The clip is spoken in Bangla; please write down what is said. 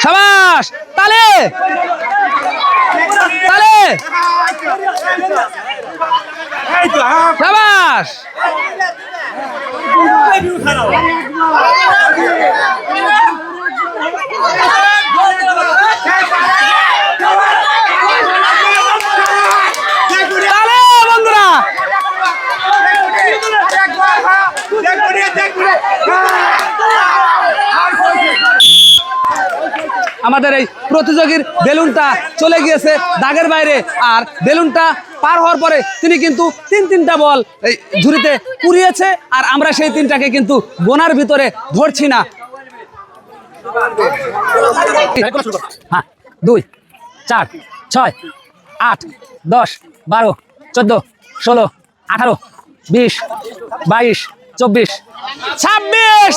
সাবাস তালে। তালে। সাবাস। বন্ধুরা। আমাদের এই প্রতিযোগীর বেলুনটা চলে গিয়েছে দাগের বাইরে। আর বেলুনটা পার হওয়ার পরে তিনি কিন্তু তিন তিনটা বল এই ঝুড়িতে পুড়িয়েছে, আর আমরা সেই তিনটাকে কিন্তু গোনার ভিতরে ধরছি না। হ্যাঁ দুই, চার, ছয়, আট, দশ, বারো, চোদ্দ, ষোলো, আঠারো, বিশ, বাইশ, চব্বিশ, ছাব্বিশ!